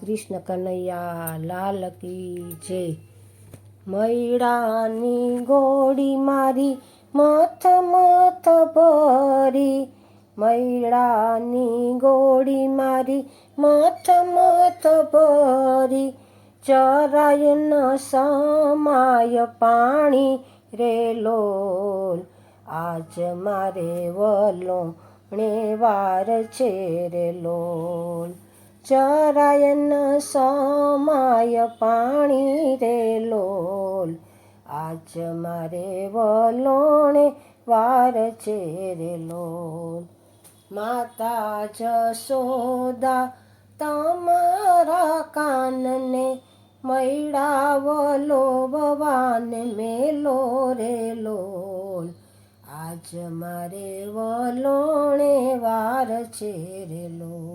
કૃષ્ણ કનૈયા, લાલ કી જય. મૈડાની ગોળી મારી, મથ મથ ભરી. મૈડાની ગોળી મારી, મથ મથ ભરી. ચરાય ન સમાય પાણી રે લોલ. આજ મારે વલો ણે વાર છે રે લોલ. ચરાય ન સમાય પાણી રે લોલ આજ મારે વલોણે વાર છે રે લોલ માતા જશોદા તમારા કાનને મૈડાવલો ભવાન મેલો રે લોલ આજ મારે વલોણે વાર છે રે લોલ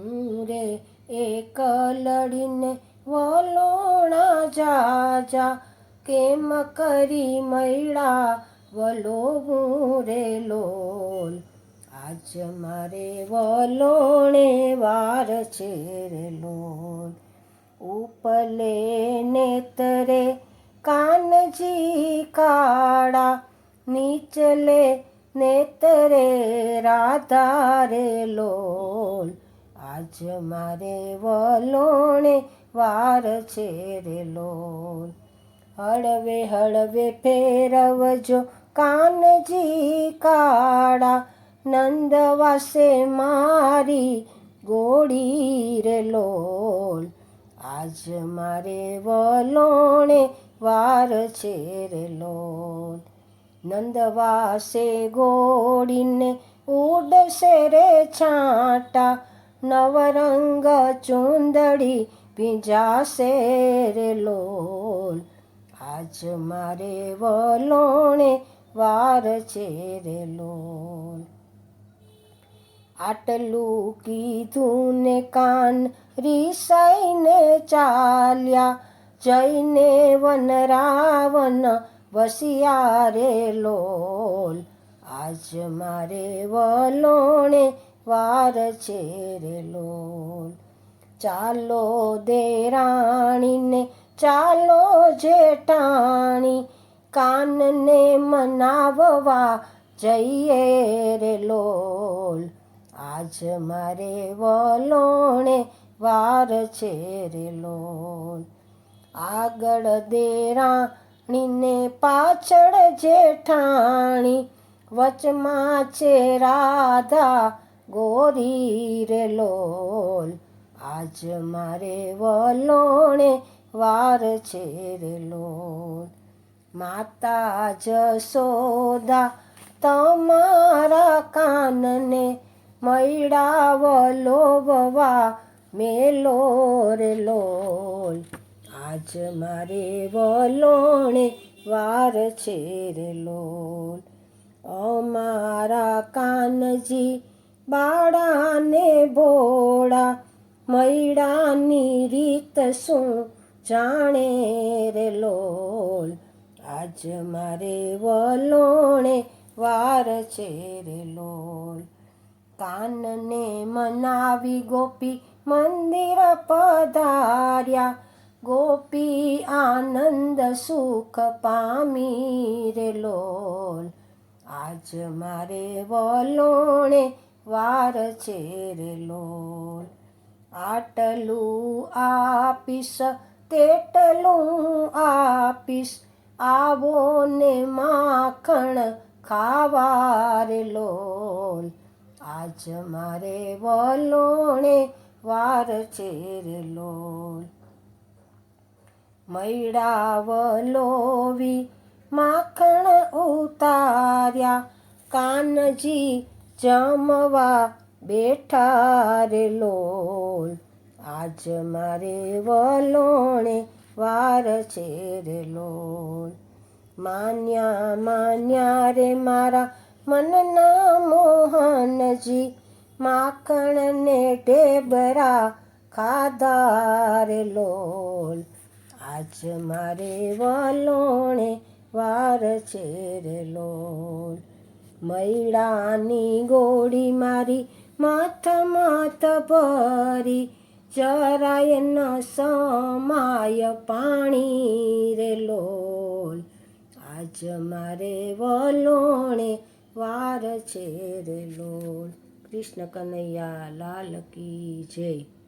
હું રે એક લડીને વલોણા જાજા. કેમ કરી મૈડા વલોવું રે લોલ? આજ મારે વલોણે વાર છે રે લોલ. ઉપલે નેતરે કાનજી કાળા નીચલે નેતરે રાધા રે લોલ. આજ મારે વલોણે વાર છે રે લોલ. હળવે હળવે ફેરવજો કાનજી કાળા. નંદવાસે મારી ગોળી રે લોલ. આજ મારે વલોણે વાર છે રે લોલ. નંદવાસે ગોળીને ઉડશે રે છાંટા. નવરંગ ચુંદડી ભીંજાશે રે લોલ આજ મારે વલોણે વાર છે રે લોલ આટલું કીધું ને કાન રીસાઈને ચાલ્યા જઈને વન રાવણ વસિયા રે લોલ આજ મારે વલોણે વાર છે રે લોલ ચાલો દેરાણીને ચાલો જેઠાણી, કાનને મનાવવા જઈએ રે લોલ. આજ મારે વલોણે વાર છે રે લોલ. આગળ દેરાણીને પાછળ જેઠાણી, વચમાં છે રાધા ગોરી રે લોલ, આજ મારે વલોણે વાર છે રે લોલ. માતા જશોદા તમારા કાનને મૈડાવલો બવા મેલો રે લોલ. આજ મારે વલોણે વાર છે રે લોલ. અમારા કાનજી બાળાને ભોળા મૈડાની રીત શું જાણે રે લોલ? આજ મારે વલોણે વાર છે રે લોલ. કાનને મનાવી ગોપી મંદિર પધાર્યા. ગોપી આનંદ સુખ પામી રે લોલ. આજ મારે વલોણે વાર છે રે લોલ. આટલું આપીશ, તેટલું આપીશ. આવો ને માખણ ખાવા રે લોલ. આજ મારે વલોણે વાર છે રે લોલ. મૈડા વલોવી માખણ ઉતાર્યા. કાનજી જમવા બેઠા રે લોલ. આજ મારે વલોણે વાર છે રે લોલ. માન્યા માન્યા રે મારા મનના મોહનજી, માખણને ઢેબરા ખાધા રે લોલ. આજ મારે વલોણે વાર છે રે લોલ. મૈડાની ગોળી મારી, માથ માથ ભરી ચરાય ન સમાય પાણી રે લોલ. આજ મારે વલોણે વાર છે રે લોલ. કૃષ્ણ કનૈયા લાલ કી જય.